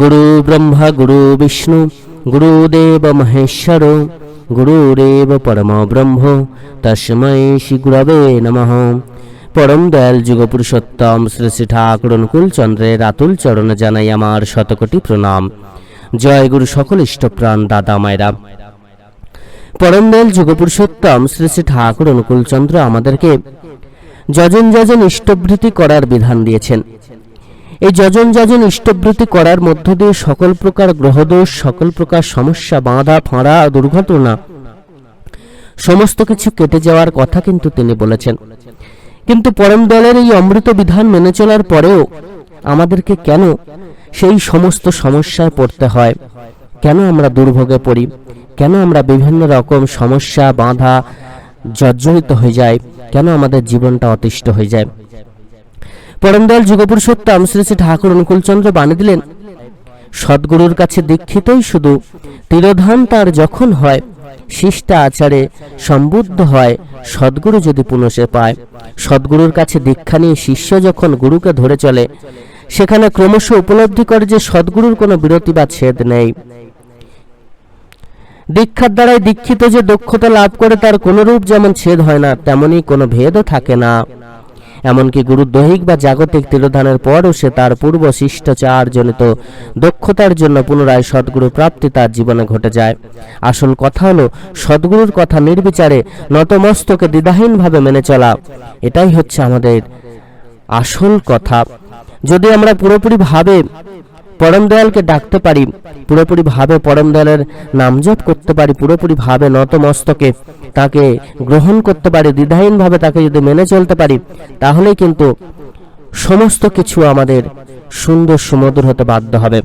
গুরু ব্রহ্মা গুরু বিষ্ণু গুরুদেব মহেশ্বর গুরুরেব পরম ব্রহ্ম তস্মৈ শ্রী গুরবে নমঃ পরম দয়াল যুগ পুরুষোত্তম শ্রী শ্রী ঠাকুর অনুকূল চন্দ্রের আতুল চরণে জানাই আমার শতকোটি প্রণাম জয় গুরু সকল ইষ্টপ্রাণ দাদা মায়েরা। পরম দয়াল যুগ পুরুষোত্তম শ্রী শ্রী ঠাকুর অনুকূল চন্দ্র আমাদেরকে যজন যজন ইষ্টবৃত্তি করার বিধান দিয়েছেন। এই যজন যজন ইষ্টবৃত্তি করার মধ্য দিয়ে সকল প্রকার গ্রহদোষ, সকল প্রকার সমস্যা, বাঁধা, ফাঁড়া, দুর্ঘটনা, সমস্ত কিছু কেটে যাওয়ার কথা কিন্তু তিনি বলেছেন। কিন্তু পরম দলের এই অমৃত বিধান মেনে চলার পরেও আমাদেরকে কেন সেই সমস্ত সমস্যায় পড়তে হয়? কেন আমরা দুর্ভোগে পড়ি? কেন আমরা বিভিন্ন রকম সমস্যা, বাঁধা, জর্জরিত হয়ে যায় কেন আমাদের জীবনটা অতিষ্ঠ হয়ে যায়? পরমদয়াল যুগপুরুষোত্তম শ্রী শ্রী ঠাকুর অনুকূলচন্দ্র বানিয়ে দিলেন, সদ্গুরুর কাছে দীক্ষিতই শুধু, তিরোধান তার যখন হয়, শিষ্টা আচারে সম্বুদ্ধ হয়, সদ্গুরু যদি পুনশে পায়। সদ্গুরুর কাছে দীক্ষা নিয়ে শিষ্য যখন গুরুকে ধরে চলে, সেখানে ক্রমশ উপলব্ধি করে যে সদ্গুরুর কোনো বিরতি বা ছেদ নেই। দীক্ষার দ্বারাই দীক্ষিত যে দক্ষতা লাভ করে তার কোনরূপ যেমন ছেদ হয় না, তেমনি কোনো ভেদও থাকে না। এমনকি গুরু দৈহিক বা জাগতিক তিরোধানের পরও সে তার পূর্ব শিষ্টাচার জনিত দক্ষতার জন্য পুনরায় সদ্গুরু প্রাপ্তি তার জীবনে ঘটে যায়। আসল কথা হলো, সদ্গুরুর কথা নির্বিচারে নতমস্তকে দ্বিধাহীনভাবে মেনে চলা। এটাই হচ্ছে আমাদের আসল কথা। যদি আমরা পুরোপুরি ভাবে পরম দয়ালকে ডাকতে পারি, পুরোপুরি ভাবে পরম দয়ালের নাম জপ করতে পারি, পুরোপুরি ভাবে নতমস্তকে তাকে গ্রহণ করতে পারি দ্বিধাহীনভাবে তাকে যদি মেনে চলতে পারি, তাহলেই কিন্তু সমস্ত কিছু আমাদের সুন্দর সুমধুর হতে বাধ্য হবে।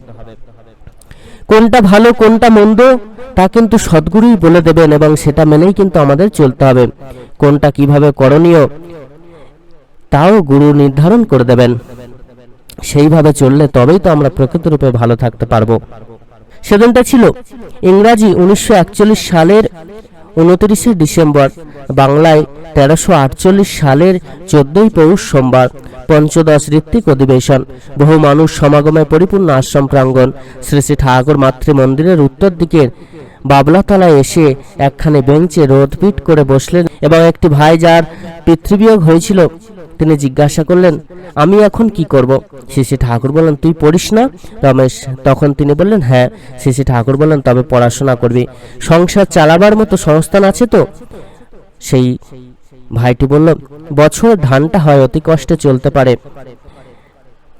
কোনটা ভালো, কোনটা মন্দ, তা কিন্তু সদ্গুরুই বলে দেবেন এবং সেটা মেনেই কিন্তু আমাদের চলতে হবে। কোনটা কীভাবে করণীয়, তাও গুরু নির্ধারণ করে দেবেন। সেইভাবে চললে তবেই তো আমরা প্রকৃত রূপে ভালো থাকতে পারব। সেদিনটা ছিল ইংরাজি উনিশশো সালের উনত্রিশে ডিসেম্বর, বাংলায় তেরোশো আটচল্লিশ সালের চোদ্দই পৌষ সোমবার, পঞ্চদশ ঋত্বিক অধিবেশন। বহু মানুষ সমাগমে পরিপূর্ণ আশ্রম প্রাঙ্গণ, শ্রী শ্রী ঠাকুর মাতৃ মন্দিরের উত্তর দিকের বাবলাতলায় এসে একখানে বেঞ্চে রোদপিট করে বসলেন এবং একটি ভাই যার পিতৃবিয়োগ হয়েছিল, তিনি জিজ্ঞাসা করলেন, আমি এখন কি করব? শিশি ঠাকুর বললেন, তুই পড়িস না? রমেশ তখন তিনি বললেন হ্যাঁ। শিশি ঠাকুর বললেন, তবে পড়াশোনা করবি। সংসার চালাবার মতো সংস্থান আছে তো? সেই ভাইটি বলল, বছর ধানটা হয়, অতি কষ্টে চলতে পারে।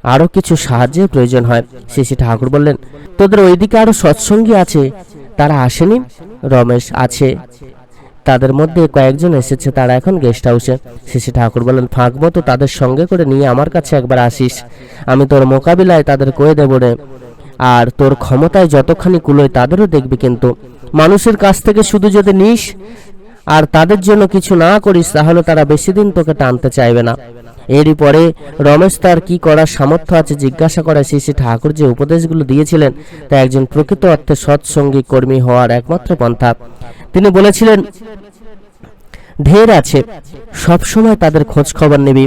আরও কিছু সাহায্যের প্রয়োজন হয়। শিশি ঠাকুর বললেন, তোদের ওইদিকে আরও সৎসঙ্গী আছে? তারা আসেনি? রমেশ আছে। তাদের মধ্যে কয়েকজন এসেছে, তারা এখন গেস্ট হাউসে শিশি ঠাকুর বলেন ফাঁকবো তো তাদের সঙ্গে করে নিয়ে আমার কাছে একবার আসিস। আমি তোর মোকাবিলায় তাদের কয়ে দেব রে। আর তোর ক্ষমতায় যতখানি কুলোয় তাদেরও দেখবি কিন্তু। মানুষের কাছ থেকে শুধু যদি নিস আর তাদের জন্য কিছু না করিস, তাহলে তারা বেশি দিন তোকে টানতে চাইবে না। এরই পরে রমেশ তার কি করার সামর্থ্য আছে জিজ্ঞাসা করে শ্রী ঠাকুর যে উপদেশগুলো দিয়েছিলেন, তা একজন প্রকৃত অর্থে সৎসঙ্গী কর্মী হওয়ার একমাত্র পন্থা। তিনি বলেছিলেন, ঢের আছে, সবসময় তাদের খোঁজ খবর নিবি।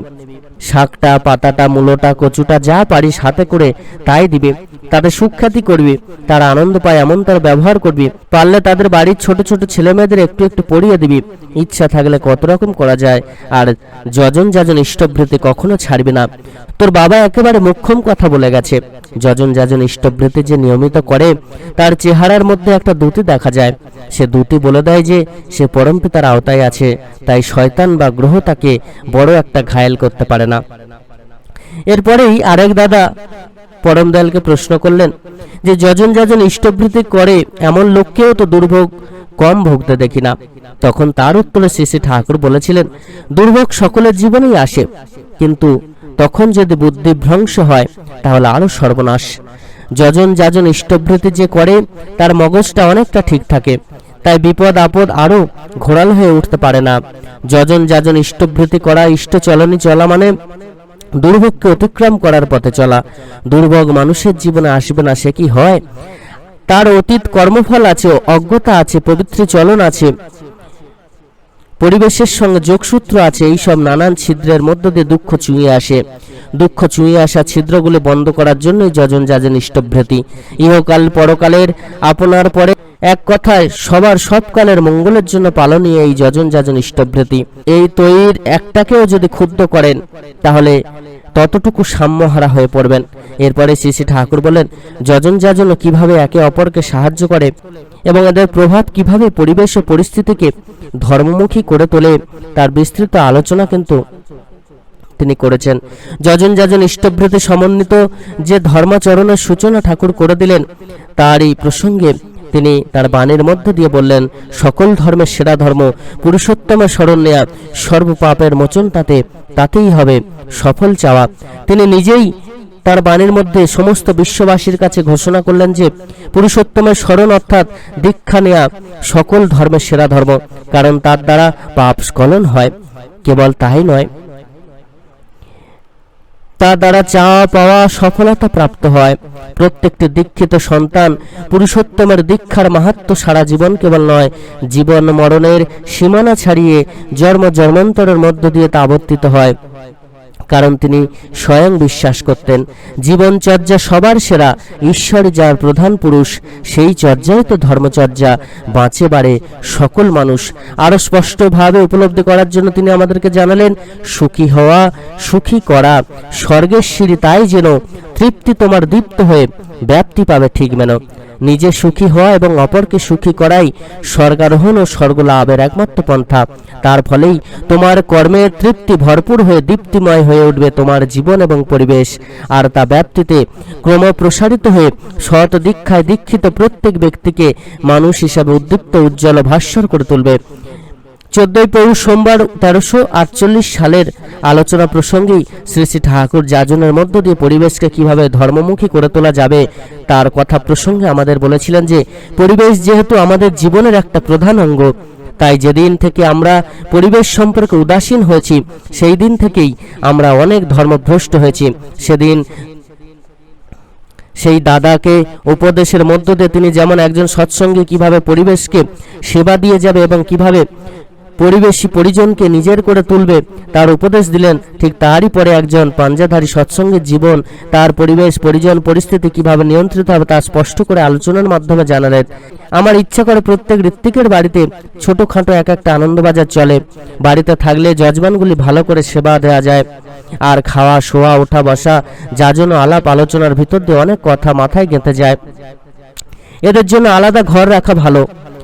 শাকটা, পাতাটা, মূলোটা, কচুটা যা পারিস হাতে করে তাই দিবে। তাদের সুখ্যাতি করবে। তারা আনন্দ পায় এমন তার ব্যবহার করবে। পারলে তাদের বাড়ির ছোট ছোট ছেলেমেয়েদের একটু একটু পড়িয়ে দিবি। ইচ্ছা থাকলে কত রকম করা যায়। আর যজন যাজন ইষ্টভৃতি কখনো ছাড়বে না। তোর বাবা একেবারে মোক্ষম কথা বলে গেছে। যজন যাজন ইষ্টভৃতি যে নিয়মিত করে, তার চেহারার মধ্যে একটা দুটি দেখা যায়। সে দুটি বলে দেয় যে, সে পরম পিতার আওতায় আছে, তাই শয়তান বা গ্রহ তাকে বড় একটা ঘায়েল করতে পারে না। এরপরেই আরেক দাদা পরম দয়ালকে প্রশ্ন করলেন যে, যজন যজন ইষ্টভৃতি করে এমন লোককেও তো দুর্ভোগ কম ভুগতে দেখি না। তখন তার উত্তরে শ্রী শ্রী ঠাকুর বলেছিলেন, দুর্ভোগ সকলের জীবনেই আসে, কিন্তু তখন যদি বুদ্ধি ভ্রংশ হয়, তাহলে আরও সর্বনাশ। যজন যাজন ইষ্টভৃতি যে করে, তার মগজটা অনেকটা ঠিক থাকে। তাই বিপদ আপদ আরও ঘোরাল হয়ে উঠতে পারে না। যজন যাজন ইষ্টভৃতি করা, ইষ্ট চলনি চলা মানে দুর্ভোগকে অতিক্রম করার পথে চলা। দুর্ভোগ মানুষের জীবনে আসবে না, সে কি হয়? তার অতীত কর্মফল আছে, অজ্ঞতা আছে, পবিত্র চলন আছে। পরিবেশের সঙ্গে যোগসূত্র আছে এই সব নানান ছিদ্রের মধ্য দিয়ে দুঃখ চুঁয়ে আসে। দুঃখ চুঁয়ে আসা ছিদ্রগুলো বন্ধ করার জন্যই যজন যাজেন ইষ্টভ্রতি ইহকাল পরকালের আপনার পরে এক কথায় সবার সবকালের মঙ্গলের জন্য পালনীয় এই যজন যাজন ইষ্টভ্রতি এই তৈর একটাকেও যদি ক্ষুব্ধ করেন, তাহলে ততটুকু সাম্যহারা হয়ে পড়বেন। এরপরে শ্রী শ্রী ঠাকুর বলেন যজন যাজন কীভাবে একে অপরকে সাহায্য করে এবং এদের প্রভাব কীভাবে পরিবেশ ও পরিস্থিতিকে ধর্মমুখী করে তোলে, তার বিস্তৃত আলোচনা কিন্তু তিনি করেছেন। যজন যাজন ইষ্টভৃতি সমন্বিত যে ধর্মাচরণের সূচনা ঠাকুর করে দিলেন তার এই প্রসঙ্গে তিনি তার বাণীর মধ্য দিয়ে বললেন, সকল ধর্মের সেরা ধর্ম পুরুষোত্তমের স্মরণ নেয়া সর্বপাপের মোচন তাতে, তাতেই হবে সফল চাওয়া। তিনি নিজেই তার বাণীর মধ্যে সমস্ত বিশ্ববাসীর কাছে ঘোষণা করলেন যে, পুরুষোত্তমের স্মরণ অর্থাৎ দীক্ষা নেয়া সকল ধর্মের সেরা ধর্ম, কারণ তার দ্বারা পাপ স্খলন হয়। কেবল তাই নয় তা দ্বারা চাওয়া পাওয়া সফলতা প্রাপ্ত হয়। প্রত্যেকটি দীক্ষিত সন্তান পুরুষোত্তমের দীক্ষার মাহাত্ম সারা জীবন কেবল নয়, জীবন মরণের সীমানা ছাড়িয়ে জন্ম জন্মান্তরের মধ্য দিয়ে তা আবর্তিত হয়। কারণ তিনি স্বয়ং বিশ্বাস করতেন। জীবনচর্যা সবার সেরা, ঈশ্বর যার প্রধান পুরুষ, সেই চর্যাই তো ধর্মচর্যা। বাঁচে বাড়ে সকল মানুষ। আরও স্পষ্টভাবে উপলব্ধি করার জন্য তিনি আমাদেরকে জানালেন, সুখী হওয়া, সুখী করা, স্বর্গের সিঁড়ি তাই যেন তৃপ্তি তোমার দীপ্ত হয়ে ব্যাপ্তি পাবে ঠিক মেন নিজে সুখী হওয়া এবং অপরকে সুখী করাই স্বর্গারোহণ ও স্বর্গলাভের একমাত্র পন্থা। তার ফলেই তোমার কর্মের তৃপ্তি ভরপুর হয়ে দীপ্তিময় হয়ে উঠবে তোমার জীবন এবং পরিবেশ। আর তা ব্যাপ্তিতে ক্রম প্রসারিত হয়ে সৎ দীক্ষায় দীক্ষিত প্রত্যেক ব্যক্তিকে মানুষ হিসাবে উদ্দীপ্ত, উজ্জ্বল ভাস্বর করে তুলবে। চোদ্দই পৌষ সোমবার তেরোশো আটচল্লিশ সালের আলোচনা প্রসঙ্গেই শ্রী শ্রী ঠাকুর যাজনের মধ্য দিয়ে পরিবেশকে কীভাবে ধর্মমুখী করে তোলা যাবে তার কথা প্রসঙ্গে আমাদের বলেছিলেন যে, পরিবেশ যেহেতু আমাদের জীবনের একটা প্রধান অঙ্গ, তাই যেদিন থেকে আমরা পরিবেশ সম্পর্কে উদাসীন হয়েছি, সেই দিন থেকেই আমরা অনেক ধর্মভ্রষ্ট হয়েছি। সেদিন সেই দাদাকে উপদেশের মধ্য দিয়ে তিনি যেমন একজন সৎসঙ্গে কীভাবে পরিবেশকে সেবা দিয়ে যাবে এবং কীভাবে পরিবেশী পরিজনকে নিজের করে তুলবে। তার উপদেশ দিলেন, ঠিক তারই পরে একজন পাঞ্জাধারী সৎসঙ্গের জীবন, তার পরিবেশ, পরিজন, পরিস্থিতি কীভাবে নিয়ন্ত্রিত হবে তা স্পষ্ট করে আলোচনার মাধ্যমে জানালেন। আমার ইচ্ছা করে প্রত্যেক ঋত্বিকের বাড়িতে ছোটোখাটো এক একটা আনন্দবাজার চলে। বাড়িতে থাকলে যজমানগুলি ভালো করে সেবা দেওয়া যায়। আর খাওয়া, শোয়া, ওঠা, বসা, যাজন, আলাপ, আলোচনার ভিতর দিয়ে অনেক কথা মাথায় গেঁথে যায়। এদের জন্য আলাদা ঘর রাখা ভালো।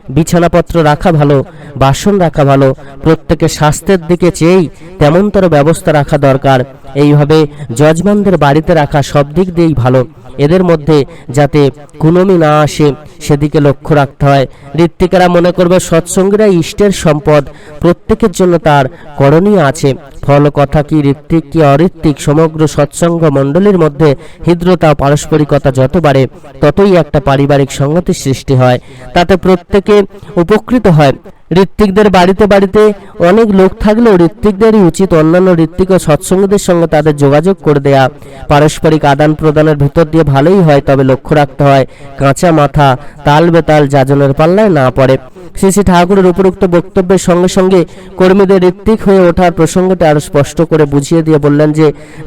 বিছানাপত্র রাখা ভালো, বাসন রাখা ভালো, প্রত্যেকের স্বাস্থ্যের দিকে চেয়েই তেমনতর ব্যবস্থা রাখা দরকার। এইভাবে যজমানদের বাড়িতে রাখা সব দিক দিয়েই ভালো। এদের মধ্যে যাতে কুনমি না আসে, সেদিকে লক্ষ্য রাখতে হয়। ঋত্বিকেরা মনে করবে সৎসঙ্গীরা ইষ্টের সম্পদ। প্রত্যেকের জন্য তার করণীয় আছে। ফল কথা কি ঋত্বিক কি অঋত্বিক? সমগ্র সৎসঙ্গ মণ্ডলীর মধ্যে হৃদ্রতা পারস্পরিকতা যত বাড়ে, ততই একটা পারিবারিক সংগতির সৃষ্টি হয়। তাতে প্রত্যেকে উপকৃত হয়। ঋত্বিকদের বাড়িতে বাড়িতে অনেক লোক থাকলেও ঋত্বিকদেরই উচিত অন্যান্য ঋত্বিক ও সৎসঙ্গীদের সঙ্গে তাদের যোগাযোগ করে দেয়া। পারস্পরিক আদান প্রদানের ভিতর দিয়ে ভালোই হয়, তবে লক্ষ্য রাখতে হয়, কাঁচা মাথা, তাল বেতাল যাজনের পাল্লায় না পড়ে। শ্রী শ্রী ঠাকুরের উপরোক্ত বক্তব্যের সঙ্গে সঙ্গে কর্মীদের ঋত্বিক হয়ে ওঠার প্রসঙ্গটি আরও স্পষ্ট করে বুঝিয়ে দিয়ে বললেন যে,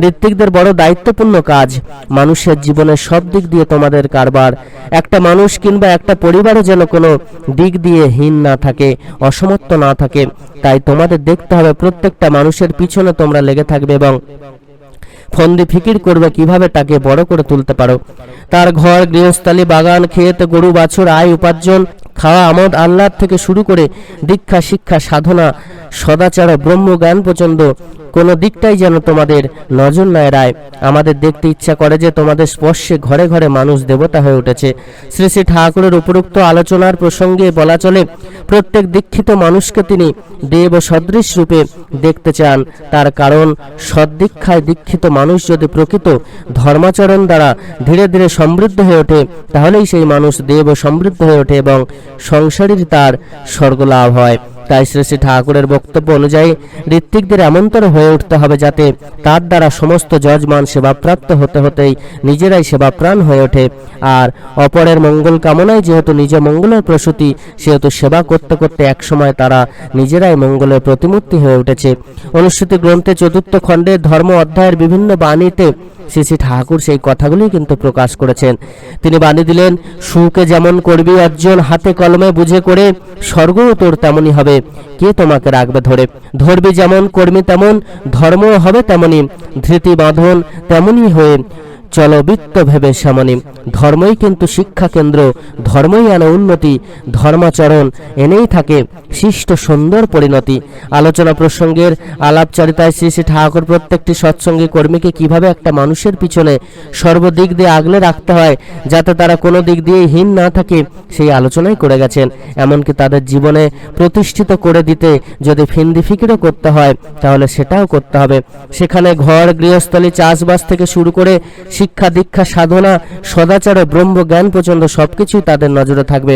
ঋত্বিকদের বড় দায়িত্বপূর্ণ কাজ মানুষের জীবনের সব দিক দিয়ে তোমাদের কারবার। একটা মানুষ কিংবা একটা পরিবারও যেন কোনো দিক দিয়ে হীন না থাকে, অসমর্থ না থাকে। তাই তোমাদের দেখতে হবে প্রত্যেকটা মানুষের পিছনে তোমরা লেগে থাকবে এবং ফন্দি ফিকির করবে কীভাবে তাকে বড় করে তুলতে পারো। তার ঘর, গৃহস্থালী, বাগান, ক্ষেত, গরু, বাছুর, আয়, উপার্জন খাওয়া আমদ আহ্লাদ থেকে শুরু করে দীক্ষা শিক্ষা সাধনা সদাচার ব্রহ্মজ্ঞান পর্যন্ত কোনো দিকটাই যেন তোমাদের নজর না এড়ায়। আমাদের দেখতে ইচ্ছা করে যে তোমাদের স্পর্শে ঘরে ঘরে মানুষ দেবতা হয়ে উঠেছে। শ্রী শ্রী ঠাকুরের উপরোক্ত আলোচনার প্রসঙ্গে বলা চলে, প্রত্যেক দীক্ষিত মানুষকে তিনি দেব সদৃশ রূপে দেখতে চান। তার কারণ, সদ্দীক্ষায় দীক্ষিত মানুষ যদি প্রকৃত ধর্মাচরণ দ্বারা ধীরে ধীরে সমৃদ্ধ হয়ে ওঠে, তাহলেই সেই মানুষ দেব সমৃদ্ধ হয়ে ওঠে এবং সংসারীর তার স্বর্গলাভ হয়। তাই শ্রী শ্রী ঠাকুরের বক্তব্য অনুযায়ী ঋত্বিকদের এমনতর হয়ে উঠতে হবে যাতে তার দ্বারা সমস্ত যজমান সেবাপ্রাপ্ত হতে হতেই নিজেরাই সেবাপ্রাণ হয়ে ওঠে। আর অপরের মঙ্গল কামনায় যেহেতু নিজ মঙ্গলের প্রসূতি, সেহেতু সেবা করতে করতে একসময় তারা নিজেরাই মঙ্গলের প্রতিমূর্তি হয়ে উঠেছে। অনুষ্ঠিত গ্রন্থে চতুর্থ খণ্ডে ধর্ম অধ্যায়ের বিভিন্ন বাণীতে শ্রী শ্রী ঠাকুর সেই কথাগুলি কিন্তু প্রকাশ করেছেন। তিনি বাণী দিলেন, সুখে যেমন করবি অর্জন, হাতে কলমে বুঝে করে স্বর্গও তোর তেমনই হবে। কে তোমাকে রাখবে ধরে? ধরবি যেমন কর্মী তেমন ধর্ম হবে তেমনই। ধৃতি বাঁধন তেমনই হয়ে চলবৃত্ত ভেবে সামনে। ধর্মই কিন্তু শিক্ষা কেন্দ্র ধর্মই আনে উন্নতি, ধর্মাচরণ, এনেই থাকে শিষ্ট সুন্দর পরিণতি। আলোচনা প্রসঙ্গের আলাপচারিতায় শ্রী শ্রী ঠাকুর প্রত্যেকটি সৎসঙ্গী কর্মীকে কীভাবে একটা মানুষের পিছনে সর্বদিক দিয়ে আগলে রাখতে হয়, যাতে তারা কোনো দিক দিয়ে হীন না থাকে, সেই আলোচনাই করে গেছেন। এমনকি তাদের জীবনে প্রতিষ্ঠিত করে দিতে যদি ফিন্দি ফিকিরও করতে হয়, তাহলে সেটাও করতে হবে। সেখানে ঘর, গৃহস্থলী, চাষবাস থেকে শুরু করে শিক্ষা, দীক্ষা, সাধনা, সদাচার ও ব্রহ্মজ্ঞান পর্যন্ত সবকিছুই তাদের নজরে থাকবে।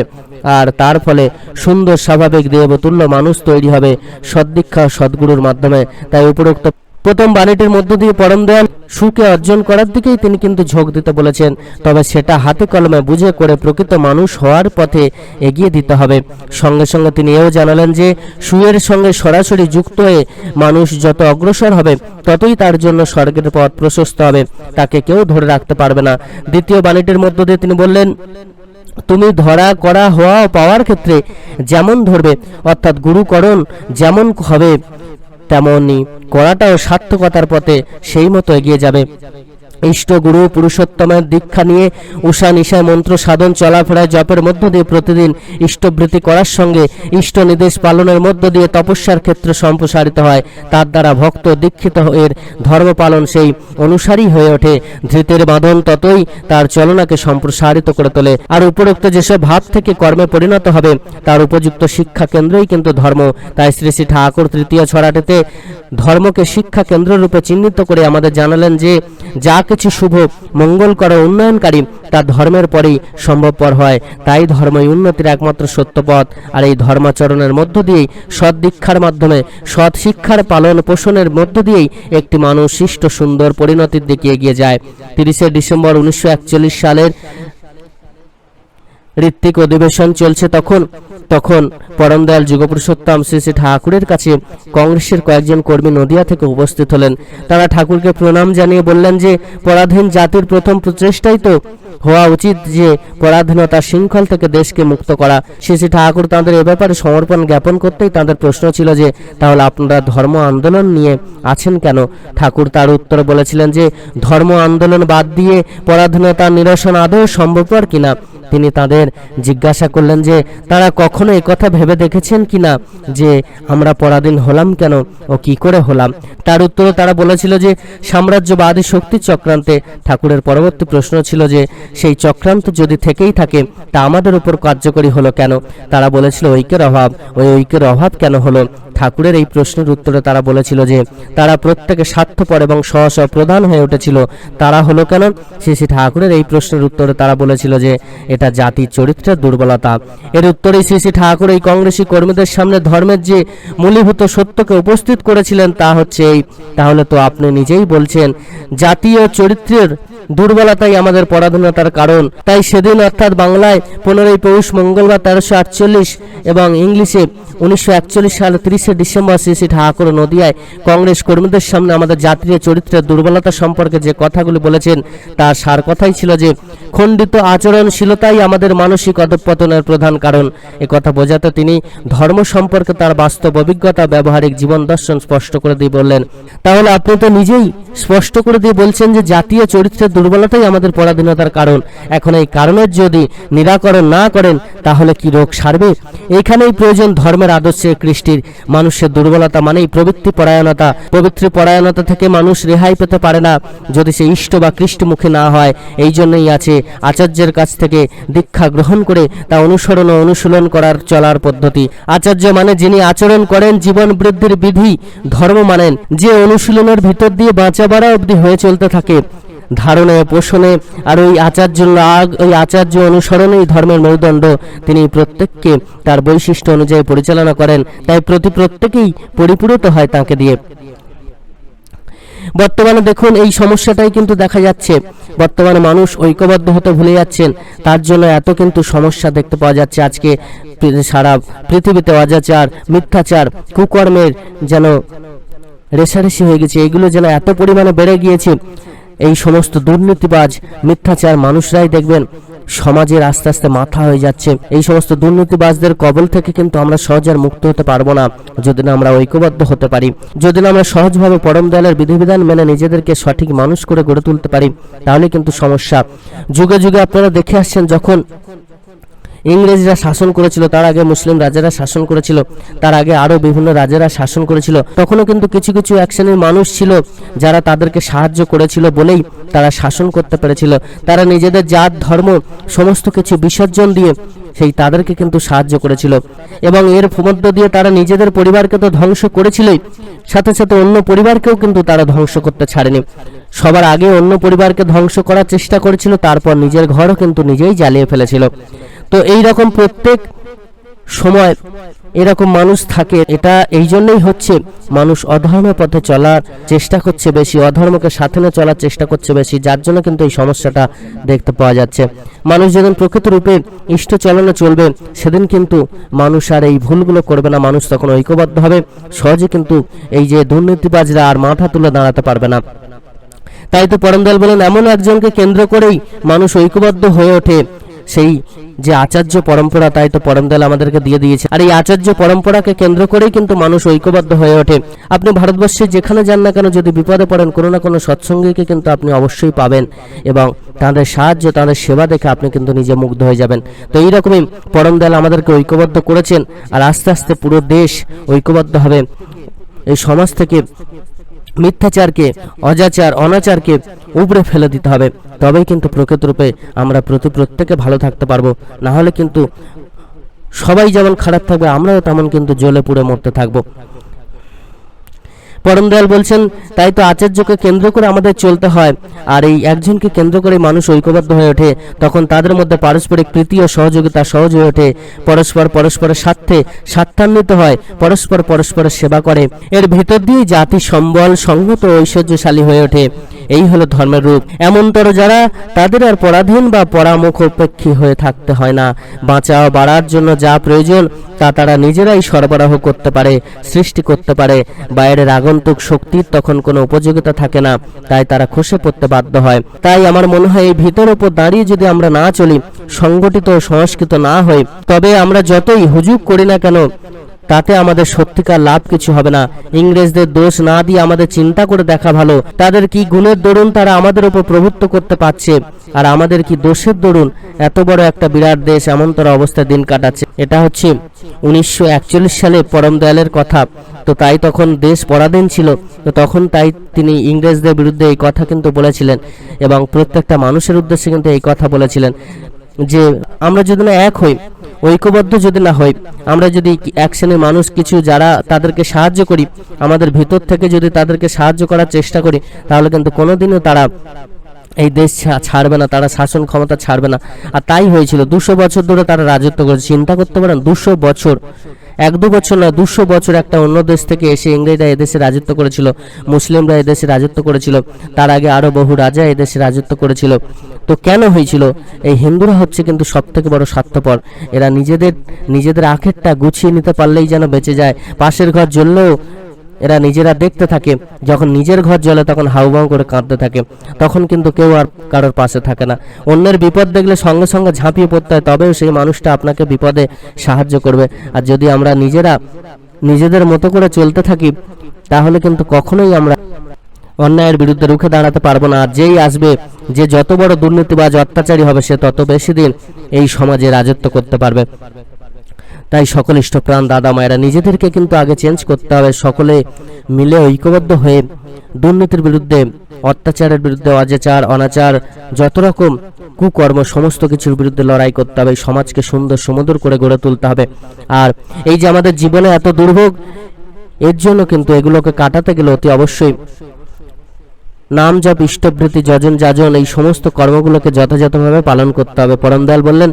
আর তার ফলে সুন্দর, স্বাভাবিক দেবতুল্য মানুষ তৈরি হবে সদ্দীক্ষা সদ্গুরুর মাধ্যমে। তাই উপরোক্ত প্রথম বাণীটির মধ্য দিয়ে পরম দয়াল সুখে অর্জন করার দিকেই তিনি কিন্তু ঝোঁক দিতে বলেছেন। তবে সেটা হাতে কলমে বুঝে করে প্রকৃত মানুষ হওয়ার পথে এগিয়ে দিতে হবে। সঙ্গে সঙ্গে তিনি এও জানালেন যে, সুয়ের সঙ্গে সরাসরি যুক্ত হয়ে মানুষ যত অগ্রসর হবে, ততই তার জন্য স্বর্গের পথ প্রশস্ত হবে। তাকে কেউ ধরে রাখতে পারবে না। দ্বিতীয় বাণীটির মধ্য দিয়ে তিনি বললেন, তুমি ধরা, করা, হওয়া পাওয়ার ক্ষেত্রে যেমন ধরবে, অর্থাৎ গুরুকরণ যেমন হবে তেমনই। করাটাও সার্থকতার পথে সেই মতো এগিয়ে যাবে। ইষ্ট গুরু পুরুষোত্তমের দীক্ষা নিয়ে উষা নিশায় মন্ত্র সাধন চলাফেরায় জপের মধ্য দিয়ে প্রতিদিন ইষ্টবৃত্তি করার সঙ্গে ইষ্ট নির্দেশ পালনের মধ্য দিয়ে তপস্যার ক্ষেত্র সম্প্রসারিত হয়। তার দ্বারা ভক্ত দীক্ষিত এর ধর্ম পালন সেই অনুসারী হয়ে ওঠে। ধৃতের বাঁধন ততই তার চলনাকে সম্প্রসারিত করে তোলে। আর উপরোক্ত যেসব ভাব থেকে কর্মে পরিণত হবে, তার উপযুক্ত শিক্ষা কেন্দ্রই কিন্তু ধর্ম। তাই শ্রী শ্রী ঠাকুর তৃতীয় ছড়াটিতে ধর্মকে শিক্ষা কেন্দ্র রূপে চিহ্নিত করে আমাদের জানালেন যে, যা কিছু শুভ মঙ্গলকর উন্নয়নকারী, তা ধর্মের পরেই সম্ভবপর হয়। তাই ধর্মই উন্নতির একমাত্র সত্য পথ আর এই ধর্মাচরণের মধ্য দিয়েই সৎ দীক্ষার মাধ্যমে সৎ শিক্ষার পালন পোষণের মধ্য দিয়েই একটি মানুষ সুন্দর পরিণতির দিকে এগিয়ে যায়। তিরিশে ডিসেম্বর উনিশশো একচল্লিশ সালের ঋত্বিক অধিবেশন চলছে তখন। তখন পরমদয়াল যুগপুরুষোত্তম শ্রী শ্রী ঠাকুরের কাছে কংগ্রেসের কয়েকজন কর্মী নদিয়া থেকে উপস্থিত হলেন। তারা ঠাকুরকে প্রণাম জানিয়ে বললেন যে, পরাধীন জাতির প্রথম প্রচেষ্টাই তো হওয়া উচিত যে পরাধীনতার শৃঙ্খল থেকে দেশকে মুক্ত করা। শ্রী ঠাকুর তাঁদের এ ব্যাপারে সমর্পণ জ্ঞাপন করতেই তাদের প্রশ্ন ছিল যে, তাহলে আপনারা ধর্ম আন্দোলন নিয়ে আছেন কেন? ঠাকুর তার উত্তরে বলেছিলেন যে, ধর্ম আন্দোলন বাদ দিয়ে পরাধীনতা নিরসন আদৌ সম্ভবপর কিনা। তিনি তাদের জিজ্ঞাসা করলেন যে, তারা কখনো কথা ভেবে দেখেছেন কিনা যে, আমরা পরাধীন হলাম কেন ও কি করে হলাম? তার উত্তরে তারা বলেছিল যে, সাম্রাজ্যবাদী শক্তির চক্রান্তে। ঠাকুরের পরবর্তী প্রশ্ন ছিল যে সেই চক্রান্ত যদি থেকেই থাকে, তা আমাদের উপর কার্যকরী হলো কেন? তারা বলেছিল, ঐক্যের অভাব। ওই ঐক্যের অভাব কেন হলো? ঠাকুরের এই প্রশ্নের উত্তরে তারা বলেছিল যে, তারা প্রত্যেকে স্বার্থপর এবং সহ প্রধান হয়ে উঠেছিল। তারা হলো কেন? শ্রী ঠাকুরের এই প্রশ্নের উত্তরে তারা বলেছিল যে, এটা জাতির চরিত্রের দুর্বলতা। এর উত্তরে শ্রী ঠাকুর এই কংগ্রেসী কর্মীদের সামনে ধর্মের যে মূলীভূত সত্যকে উপস্থিত করেছিলেন তা হচ্ছে এই। তাহলে তো আপনি নিজেই বলছেন, জাতীয় চরিত্রের দুর্বলতাই আমাদের পরাধীনতার কারণ। তাই সেদিন অর্থাৎ বাংলায় পনেরোই পৌষ মঙ্গলবার তেরোশো আটচল্লিশ এবং ইংলিশে উনিশশো সালে তিরিশে ডিসেম্বর শ্রী শ্রী ঠাকুর নদিয়ায় কংগ্রেস কর্মীদের সামনে আমাদের জাতীয় চরিত্রের দুর্বলতা সম্পর্কে যে কথাগুলি বলেছেন, তার সার কথাই ছিল যে, খণ্ডিত আচরণশীলতাই আমাদের মানসিক অধঃপতনের প্রধান কারণ। এ কথা বোঝাতে তিনি ধর্ম সম্পর্কে তার বাস্তব অভিজ্ঞতা, ব্যবহারিক জীবন দর্শন স্পষ্ট করে দিয়ে বললেন। তাহলে আপনি তো নিজেই স্পষ্ট করে দিয়ে বলছেন যে, জাতীয় চরিত্রের দুর্বলতাই আমাদের পরাধীনতার কারণ। এখন এই কারণের যদি নিরাকরণ না করেন, তাহলে কি রোগ সারবে? এখানেই প্রয়োজন ধর্মের আদর্শে কৃষ্টির মানুষের দুর্বলতা মানেই প্রবৃত্তি পরায়ণতা পবিত্র পরায়ণতা থেকে মানুষ রেহাই পেতে পারে না যদি সে ইষ্ট বা কৃষ্ট মুখে না হয়। এই জন্যই আছে আচার্যের কাছ থেকে দীক্ষা গ্রহণ করে তা অনুসরণ ও অনুশীলন করার চলার পদ্ধতি। আচার্য মানে যিনি আচরণ করেন, জীবন বৃদ্ধির বিধি, ধর্ম মানেন, যে অনুশীলনের ভিতর দিয়ে বাঁচা বাড়া অবধি হয়ে চলতে থাকে। ধারণে পোষণে আর ওই আচার্য ওই আচার্য অনুসরণেই ধর্মের মেরুদণ্ড। তিনি প্রত্যেককে তার বৈশিষ্ট্য অনুযায়ী পরিচালনা করেন। তাই প্রতি প্রত্যেকেই পরিপূরক হয় তাকে দিয়ে। বর্তমানে দেখুন, এই সমস্যাটাই কিন্তু দেখা যাচ্ছে। বর্তমানে মানুষ ঐক্যবদ্ধ হতে ভুলে যাচ্ছেন। তার জন্য এত কিন্তু সমস্যা দেখতে পাওয়া যাচ্ছে আজকে। সারা পৃথিবীতে অজাচার, মিথ্যাচার, কুকর্মের যেন রেশারেশি হয়ে গেছে। এগুলো যেন এত পরিমাণে বেড়ে গিয়েছে। এই সমস্ত দুর্নীতিবাজ, মিথ্যাচার মানুষরাই দেখবেন সমাজের আস্তে আস্তে মাথা হয়ে যাচ্ছে। এই সমস্ত দুর্নীতিবাজদের কবল থেকে কিন্তু আমরা সহজে আর মুক্ত হতে পারব না, যদি না আমরা ঐক্যবদ্ধ হতে পারি। যদি না আমরা সহজভাবে পরম দয়ালের বিধিবিধান মেনে নিজেদেরকে সঠিক মানুষ করে গড়ে তুলতে পারি, তাহলে কিন্তু সমস্যা। যুগে যুগে আপনারা দেখে আসছেন যখন ইংরেজরা শাসন করেছিল, তার আগে মুসলিম রাজারা শাসন করেছিল, তার আগে আরও বিভিন্ন রাজারা শাসন করেছিল। তখনও কিন্তু কিছু কিছু এক শ্রেণির মানুষ ছিল যারা তাদেরকে সাহায্য করেছিল বলেই তারা শাসন করতে পেরেছিল। তারা নিজেদের জাত, ধর্ম, সমস্ত কিছু বিসর্জন দিয়ে সেই তাদেরকে কিন্তু সাহায্য করেছিল। এবং এর মধ্য দিয়ে তারা নিজেদের পরিবারকে তো ধ্বংস করেছিলই, সাথে সাথে অন্য পরিবারকেও কিন্তু তারা ধ্বংস করতে ছাড়েনি। সবার আগে অন্য পরিবারকে ধ্বংস করার চেষ্টা করেছিল, তারপর নিজের ঘরও কিন্তু নিজেই জ্বালিয়ে ফেলেছিল। তো এই রকম প্রত্যেক সময় এরকম মানুষ থাকে। এটা এই জন্যই হচ্ছে মানুষ অধর্মের পথে চলার চেষ্টা করছে বেশি, অধর্মকে সাথে নিয়ে চলার চেষ্টা করছে বেশি, যার জন্য কিন্তু এই সমস্যাটা দেখতে পাওয়া যাচ্ছে। মানুষ যেদিন প্রকৃত রূপে ইষ্ট চলনে চলবে, সেদিন কিন্তু মানুষ আর এই ভুলগুলো করবে না। মানুষ তখন ঐক্যবদ্ধ হবে, সহজে কিন্তু এই যে দুর্নীতিবাজরা আর মাথা তুলে দাঁড়াতে পারবে না। তাই তো পরমদয়াল বলেন, এমন একজনকে কেন্দ্র করেই মানুষ ঐক্যবদ্ধ হয়ে ওঠে। সেই যে আচার্য পরম্পরা, তাই তো পরমদয়াল আমাদেরকে দিয়ে দিয়েছে। আর এই আচার্য পরম্পরাকে কেন্দ্র করেই কিন্তু মানুষ ঐক্যবদ্ধ হয়ে ওঠে। আপনি ভারতবর্ষে যেখানে যান না কেন, যদি বিপদে পড়েন, কোনো না কোনো সৎসঙ্গীকে কিন্তু আপনি অবশ্যই পাবেন। এবং তাদের সাহায্য, তাদের সেবা দেখে আপনি কিন্তু নিজে মুগ্ধ হয়ে যাবেন। তো এইরকমই পরমদয়াল আমাদেরকে ঐক্যবদ্ধ করেছেন। আর আস্তে আস্তে পুরো দেশ ঐক্যবদ্ধ হবে। এই সমাজ থেকে মিথ্যাচারকে, অজাচার, অনাচারকে উপড়ে ফেলে দিতে হবে। তবেই কিন্তু প্রকৃতরূপে আমরা প্রতি প্রত্যেকে ভালো থাকতে পারব। না হলে কিন্তু সবাই যেমন খারাপ থাকবে, আমরাও তেমন কিন্তু জ্বলে পুড়ে মরতে থাকব। পরম দয়াল বলছেন, তাই তো আচার্যকে কেন্দ্র করে আমাদের চলতে হয়। আর এই একজনকে কেন্দ্র করে মানুষ ঐক্যবদ্ধ হয়ে ওঠে। তখন তাদের মধ্যে পারস্পরিক প্রীতি ও সহযোগিতা সহজ হয়ে ওঠে। পরস্পর পরস্পরের স্বার্থে স্বার্থান্বিত হয়। পরস্পর পরস্পরের সেবা করে। এর ভেতর দিয়ে জাতি সম্বল, সংহত ঐশ্বর্যশালী হয়ে ওঠে। এই হলো ধর্মের রূপ। এমনতর যারা, তাদের আর পরাধীন বা পরামুখ উপেক্ষী হয়ে থাকতে হয় না। বাঁচা ও বাড়ার জন্য যা প্রয়োজন, তা তারা নিজেরাই সরবরাহ করতে পারে, সৃষ্টি করতে পারে। বাইরের আগন্তুক শক্তির তখন কোনো উপযোগিতা থাকে না, তাই তারা খসে পড়তে বাধ্য হয়। তাই আমার মনে হয় এই ভিতর উপর দাঁড়িয়ে যদি আমরা না চলি, সংগঠিত সংস্কৃত না হই, তবে আমরা যতই হুজুগ করি না কেন তাতে আমাদের সত্যিকার লাভ কিছু হবে না। ইংরেজদের দোষ না দিয়ে আমাদের চিন্তা করে দেখা ভালো। তাদের কি গুণের দরুন তারা আমাদের উপর প্রভুত্ব করতে পারছে? আর আমাদের কি দোষের দরুন? এত বড় একটা বিরাট দেশ এমনতর অবস্থায় দিন কাটাচ্ছে। এটা হচ্ছে উনিশশো একচল্লিশ সালে পরম দয়ালের কথা। তো তাই তখন দেশ পরাধীন ছিল। তো তখন তাই তিনি ইংরেজদের বিরুদ্ধে এই কথা কিন্তু বলেছিলেন। এবং প্রত্যেকটা মানুষের উদ্দেশ্যে কিন্তু এই কথা বলেছিলেন যে, আমরা যদি না এক হই ঐক্যবদ্ধ যদি না হয়, আমরা যদি এক শ্রেণির মানুষ কিছু যারা তাদেরকে সাহায্য করি, আমাদের ভিতর থেকে যদি তাদেরকে সাহায্য করার চেষ্টা করি, তাহলে কিন্তু কোনোদিনও তারা এই দেশ ছাড়বে না, তারা শাসন ক্ষমতা ছাড়বে না। আর তাই হয়েছিল, দুশো বছর ধরে তারা রাজত্ব করে চিন্তা করতে পারেন, দুশো বছর এক দু বছর না, দুশো বছর একটা অন্য দেশ থেকে এসে ইংরেজরা এদেশে রাজত্ব করেছিল, মুসলিমরা এদেশে রাজত্ব করেছিল, তার আগে আরও বহু রাজা এদেশে রাজত্ব করেছিল। তো কেন হয়েছিল? এই হিন্দুরা হচ্ছে কিন্তু সব থেকে বড় স্বার্থপর। এরা নিজেদের নিজেদের আখেরটা গুছিয়ে নিতে পারলেই যেন বেঁচে যায়। পাশের ঘর জ্বললেও এরা নিজেরা দেখতে থাকে। যখন নিজের ঘর জ্বলে তখন হাউমাউ করে কাঁদতে থাকে। তখন কিন্তু কেউ আর কারোর পাশে থাকে না। অন্যের বিপদ দেখলে সঙ্গে সঙ্গে ঝাঁপিয়ে পড়তে হয়, তবেও সেই মানুষটা আপনাকে বিপদে সাহায্য করবে। আর যদি আমরা নিজেরা নিজেদের মতো করে চলতে থাকি, তাহলে কিন্তু কখনোই আমরা অন্যায়ের বিরুদ্ধে রুখে দাঁড়াতে পারব না। আর যেই আসবে, যে যত বড় দুর্নীতিবাজ অত্যাচারী হবে, সে তত বেশি দিন এই সমাজে রাজত্ব করতে পারবে। তাই সকল ইষ্টপ্রাণ দাদা মায়েরা, নিজেদেরকে কিন্তু আগে চেঞ্জ করতে হবে। সকলে মিলে ঐক্যবদ্ধ হয়ে দুর্নীতির বিরুদ্ধে, অত্যাচারের বিরুদ্ধে অজাচার অনাচার, যত রকম কুকর্ম, সমস্ত কিছুর বিরুদ্ধে লড়াই করতে হবে। সমাজকে সুন্দর সুমধুর করে গড়ে তুলতে হবে। আর এই যে আমাদের জীবনে এত দুর্ভোগ, এর জন্য কিন্তু এগুলোকে কাটাতে গেলে অতি অবশ্যই নাম জপ, ইষ্টবৃত্তি, যজন যাজন, এই সমস্ত কর্মগুলোকে যথাযথভাবে পালন করতে হবে। পরমদয়াল বললেন,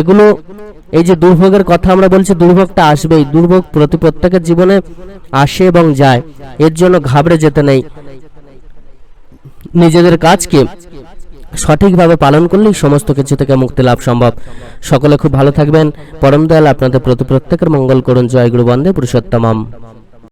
এগুলো এই যে দুর্ভোগের কথা আমরা বলছি, দুর্ভোগটা আসবেই। দুর্ভোগ প্রতি প্রত্যেকের জীবনে আসে এবং যায়। এর জন্য ঘাবড়ে যেতে নেই। নিজেদের কাজকে সঠিকভাবে পালন করলেই সমস্ত কিছু থেকে মুক্তি লাভ সম্ভব। সকলে খুব ভালো থাকবেন। পরম দয়াল আপনাদের প্রতি প্রত্যেকের মঙ্গল করুন। জয় গুরু বন্দে পুরুষোত্তমম।